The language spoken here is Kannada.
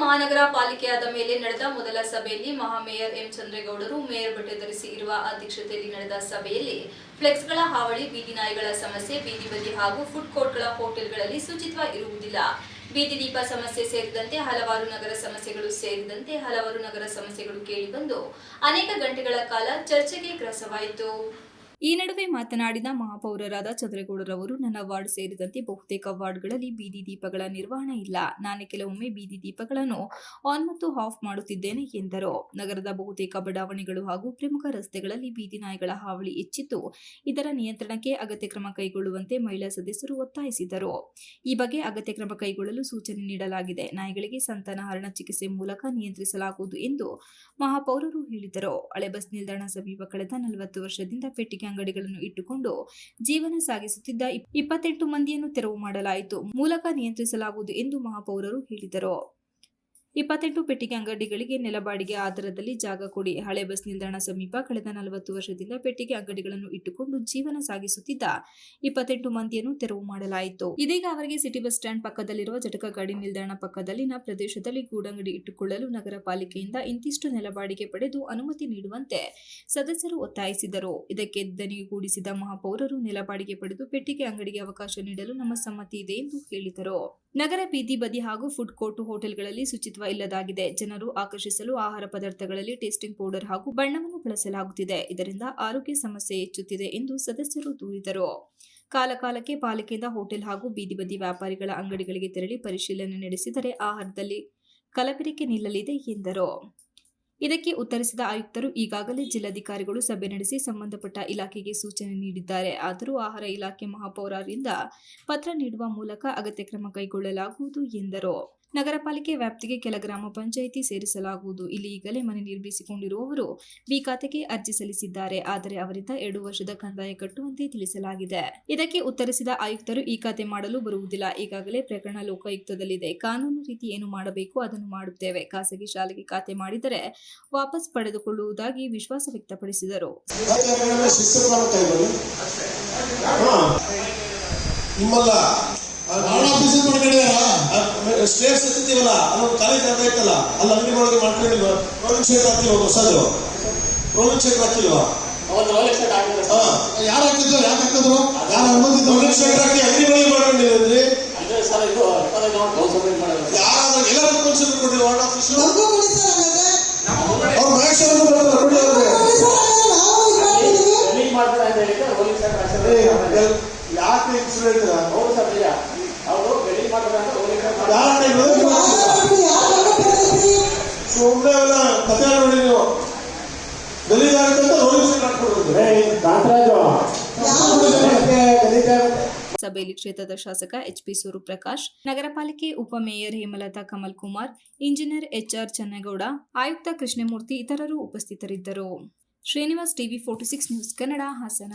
ಮಹಾನಗರ ಪಾಲಿಕೆಯಾದ ಮೇಲೆ ನಡೆದ ಮೊದಲ ಸಭೆಯಲ್ಲಿ ಮಹಾಮೇಯರ್ ಎಂ ಚಂದ್ರೇಗೌಡರು ಮೇಯರ್ ಬಟ್ಟೆ ಧರಿಸಿ ಇರುವ ಅಧ್ಯಕ್ಷತೆಯಲ್ಲಿ ನಡೆದ ಸಭೆಯಲ್ಲಿ ಫ್ಲೆಕ್ಸ್ಗಳ ಹಾವಳಿ, ಬೀದಿ ನಾಯಿಗಳ ಸಮಸ್ಯೆ, ಬೀದಿ ಬದಿ ಹಾಗೂ ಫುಡ್ ಕೋರ್ಟ್ಗಳ ಹೋಟೆಲ್ಗಳಲ್ಲಿ ಶುಚಿತ್ವ ಇರುವುದಿಲ್ಲ. ಬೀದಿ ದೀಪ ಸಮಸ್ಯೆ ಸೇರಿದಂತೆ ಹಲವಾರು ನಗರ ಸಮಸ್ಯೆಗಳು ಸೇರಿದಂತೆ ಹಲವಾರು ನಗರ ಸಮಸ್ಯೆಗಳು ಕೇಳಿಬಂದು ಅನೇಕ ಗಂಟೆಗಳ ಕಾಲ ಚರ್ಚೆಗೆ ಗ್ರಸವಾಯಿತು. ಈ ನಡುವೆ ಮಾತನಾಡಿದ ಮಹಾಪೌರರಾದ ಚಂದ್ರೇಗೌಡರವರು, ನನ್ನ ವಾರ್ಡ್ ಸೇರಿದಂತೆ ಬಹುತೇಕ ವಾರ್ಡ್ಗಳಲ್ಲಿ ಬೀದಿ ದೀಪಗಳ ನಿರ್ವಹಣೆ ಇಲ್ಲ. ನಾನು ಕೆಲವೊಮ್ಮೆ ಬೀದಿ ದೀಪಗಳನ್ನು ಆನ್ ಮತ್ತು ಆಫ್ ಮಾಡುತ್ತಿದ್ದೇನೆ ಎಂದರು. ನಗರದ ಬಹುತೇಕ ಬಡಾವಣೆಗಳು ಹಾಗೂ ಪ್ರಮುಖ ರಸ್ತೆಗಳಲ್ಲಿ ಬೀದಿ ನಾಯಿಗಳ ಹಾವಳಿ ಹೆಚ್ಚಿದ್ದು ಇದರ ನಿಯಂತ್ರಣಕ್ಕೆ ಅಗತ್ಯ ಕ್ರಮ ಕೈಗೊಳ್ಳುವಂತೆ ಮಹಿಳಾ ಸದಸ್ಯರು ಒತ್ತಾಯಿಸಿದರು. ಈ ಬಗ್ಗೆ ಅಗತ್ಯ ಕ್ರಮ ಕೈಗೊಳ್ಳಲು ಸೂಚನೆ ನೀಡಲಾಗಿದೆ. ನಾಯಿಗಳಿಗೆ ಸಂತಾನಹರಣ ಚಿಕಿತ್ಸೆ ಮೂಲಕ ನಿಯಂತ್ರಿಸಲಾಗುವುದು ಎಂದು ಮಹಾಪೌರರು ಹೇಳಿದರು. ಹಳೆ ಬಸ್ ನಿಲ್ದಾಣ ಸಮೀಪ ಕಳೆದ ನಲವತ್ತು ವರ್ಷದಿಂದ ಪೆಟ್ಟಿಗೆ ಅಂಗಡಿಗಳನ್ನು ಇಟ್ಟುಕೊಂಡು ಜೀವನ ಸಾಗಿಸುತ್ತಿದ್ದ ಇಪ್- ಇಪ್ಪತ್ತೆಂಟು ಮಂದಿಯನ್ನು ತೆರವು ಮಾಡಲಾಯಿತು. ಮೂಲಕ ನಿಯಂತ್ರಿಸಲಾಗುವುದು ಎಂದು ಮಹಾಪೌರರು ಹೇಳಿದರು. ಇಪ್ಪತ್ತೆಂಟು ಪೆಟ್ಟಿಗೆ ಅಂಗಡಿಗಳಿಗೆ ನೆಲಬಾಡಿಗೆ ಆಧಾರದಲ್ಲಿ ಜಾಗ ಕೊಡಿ. ಹಳೆ ಬಸ್ ನಿಲ್ದಾಣ ಸಮೀಪ ಕಳೆದ ನಲವತ್ತು ವರ್ಷದಿಂದ ಪೆಟ್ಟಿಗೆ ಅಂಗಡಿಗಳನ್ನು ಇಟ್ಟುಕೊಂಡು ಜೀವನ ಸಾಗಿಸುತ್ತಿದ್ದ ಇಪ್ಪತ್ತೆಂಟು ಮಂದಿಯನ್ನು ತೆರವು ಮಾಡಲಾಯಿತು. ಇದೀಗ ಅವರಿಗೆ ಸಿಟಿ ಬಸ್ ಸ್ಟ್ಯಾಂಡ್ ಪಕ್ಕದಲ್ಲಿರುವ ಜಟಕ ಗಾಡಿ ನಿಲ್ದಾಣ ಪಕ್ಕದಲ್ಲಿನ ಪ್ರದೇಶದಲ್ಲಿ ಗೂಡಂಗಡಿ ಇಟ್ಟುಕೊಳ್ಳಲು ನಗರ ಪಾಲಿಕೆಯಿಂದ ಇಂತಿಷ್ಟು ನೆಲಬಾಡಿಗೆ ಪಡೆದು ಅನುಮತಿ ನೀಡುವಂತೆ ಸದಸ್ಯರು ಒತ್ತಾಯಿಸಿದರು. ಇದಕ್ಕೆ ದನಿಗೂಡಿಸಿದ ಮಹಾಪೌರರು ನೆಲಬಾಡಿಗೆ ಪಡೆದು ಪೆಟ್ಟಿಗೆ ಅಂಗಡಿಗೆ ಅವಕಾಶ ನೀಡಲು ನಮ್ಮ ಸಮ್ಮತಿ ಇದೆ ಎಂದು ಹೇಳಿದರು. ನಗರ ಬೀದಿ ಬದಿ ಹಾಗೂ ಫುಡ್ ಕೋರ್ಟ್ ಹೋಟೆಲ್ಗಳಲ್ಲಿ ಶುಚಿತ್ವ ಇಲ್ಲದಾಗಿದೆ. ಜನರು ಆಕರ್ಷಿಸಲು ಆಹಾರ ಪದಾರ್ಥಗಳಲ್ಲಿ ಟೇಸ್ಟಿಂಗ್ ಪೌಡರ್ ಹಾಗೂ ಬಣ್ಣವನ್ನು ಬಳಸಲಾಗುತ್ತಿದೆ. ಇದರಿಂದ ಆರೋಗ್ಯ ಸಮಸ್ಯೆ ಹೆಚ್ಚುತ್ತಿದೆ ಎಂದು ಸದಸ್ಯರು ದೂರಿದರು. ಕಾಲಕಾಲಕ್ಕೆ ಪಾಲಿಕೆಯಿಂದ ಹೋಟೆಲ್ ಹಾಗೂ ಬೀದಿ ಬದಿ ವ್ಯಾಪಾರಿಗಳ ಅಂಗಡಿಗಳಿಗೆ ತೆರಳಿ ಪರಿಶೀಲನೆ ನಡೆಸಿದರೆ ಆಹಾರದಲ್ಲಿ ಕಲಬೆರಕೆ ನಿಲ್ಲಲಿದೆ ಎಂದರು. ಇದಕ್ಕೆ ಉತ್ತರಿಸಿದ ಆಯುಕ್ತರು ಈಗಾಗಲೇ ಜಿಲ್ಲಾಧಿಕಾರಿಗಳು ಸಭೆ ನಡೆಸಿ ಸಂಬಂಧಪಟ್ಟ ಇಲಾಖೆಗೆ ಸೂಚನೆ ನೀಡಿದ್ದಾರೆ. ಆದರೂ ಆಹಾರ ಇಲಾಖೆ ಮಹಾಪೌರರಿಂದ ಪತ್ರ ನೀಡುವ ಮೂಲಕ ಅಗತ್ಯ ಕ್ರಮ ಕೈಗೊಳ್ಳಲಾಗುವುದು ಎಂದರು. ನಗರ ಪಾಲಿಕೆ ವ್ಯಾಪ್ತಿಗೆ ಕೆಲ ಗ್ರಾಮ ಪಂಚಾಯಿತಿ ಸೇರಿಸಲಾಗುವುದು. ಇಲ್ಲಿ ಈಗಲೇ ಮನೆ ನಿರ್ಮಿಸಿಕೊಂಡಿರುವವರು ಬಿ ಖಾತೆಗೆ ಅರ್ಜಿ ಸಲ್ಲಿಸಿದ್ದಾರೆ. ಆದರೆ ಅವರಿಂದ ಎರಡು ವರ್ಷದ ಕಂದಾಯ ಕಟ್ಟುವಂತೆ ತಿಳಿಸಲಾಗಿದೆ. ಇದಕ್ಕೆ ಉತ್ತರಿಸಿದ ಆಯುಕ್ತರು ಈ ಖಾತೆ ಮಾಡಲು ಬರುವುದಿಲ್ಲ. ಈಗಾಗಲೇ ಪ್ರಕರಣ ಲೋಕಾಯುಕ್ತದಲ್ಲಿದೆ. ಕಾನೂನು ರೀತಿ ಏನು ಮಾಡಬೇಕು ಅದನ್ನು ಮಾಡುತ್ತೇವೆ. ಖಾಸಗಿ ಶಾಲೆಗೆ ಖಾತೆ ಮಾಡಿದರೆ ವಾಪಸ್ ಪಡೆದುಕೊಳ್ಳುವುದಾಗಿ ವಿಶ್ವಾಸ ವ್ಯಕ್ತಪಡಿಸಿದರು. ಸ್ಟೇಟ್ಸ್ ಎತ್ತಿದ್ದೀವಲ್ಲ ಅಲ್ಲೊಂದು ಖಾಲಿ ಕಾಲೇಜ್ ಅಲ್ಲಿ ಅಂಗಡಿ ಒಳಗೆ ಮಾಡ್ಕೊಂಡಿಲ್ವಾ? ರೋಲಿಂಗ್ ಹೊಸದು ರೋಲಿಂಗ್ ಯಾರು ಹಾಕಿದ್ರು ಯಾರು ಹಾಕಿದ್ರು? ಯಾರು ಅನುಮತಿ ರೋಲಿಂಗ್ ಶೇಡ್ ಹಾಕಿ ಅಂಗಡಿ ಒಳಗೆ ಮಾಡ್ಕೊಂಡಿದ್ರಿ ಯಾರಾದ್ರೂ ಎಲ್ಲರಿಗೂ ಕನ್ಸಿಡರ್ ಕೊಟ್ಟಿಲ್ಲ ವಾರ್ಡ್ ಆಫೀಸ್ ಯಾಕೆ ಹೆಸರು ಹೇಳ್ತೀರಾ ಹೌದು ಸರ್ ನಿಜ ಅವರು ಬೆಳಿ ಸುಮ್ಮನೆ ಎಲ್ಲ ಕಥೆ ನೋಡಿ ನೀವು. ಗಲೀಜಾಗುತ್ತೆ ಸಭೆಯಲ್ಲಿ ಕ್ಷೇತ್ರದ ಶಾಸಕ ಎಚ್ ಪಿ ಸೂರ್ಯಪ್ರಕಾಶ್ ನಗರ ಪಾಲಿಕೆ ಉಪಮೇಯರ್ ಹೇಮಲತಾ ಕಮಲ್ ಕುಮಾರ್ ಇಂಜಿನಿಯರ್ ಎಚ್ಆರ್ ಚನ್ನೇಗೌಡ ಆಯುಕ್ತ ಕೃಷ್ಣಮೂರ್ತಿ ಇತರರು ಉಪಸ್ಥಿತರಿದ್ದರು. Srinivas TV forty six news Kannada Hassan.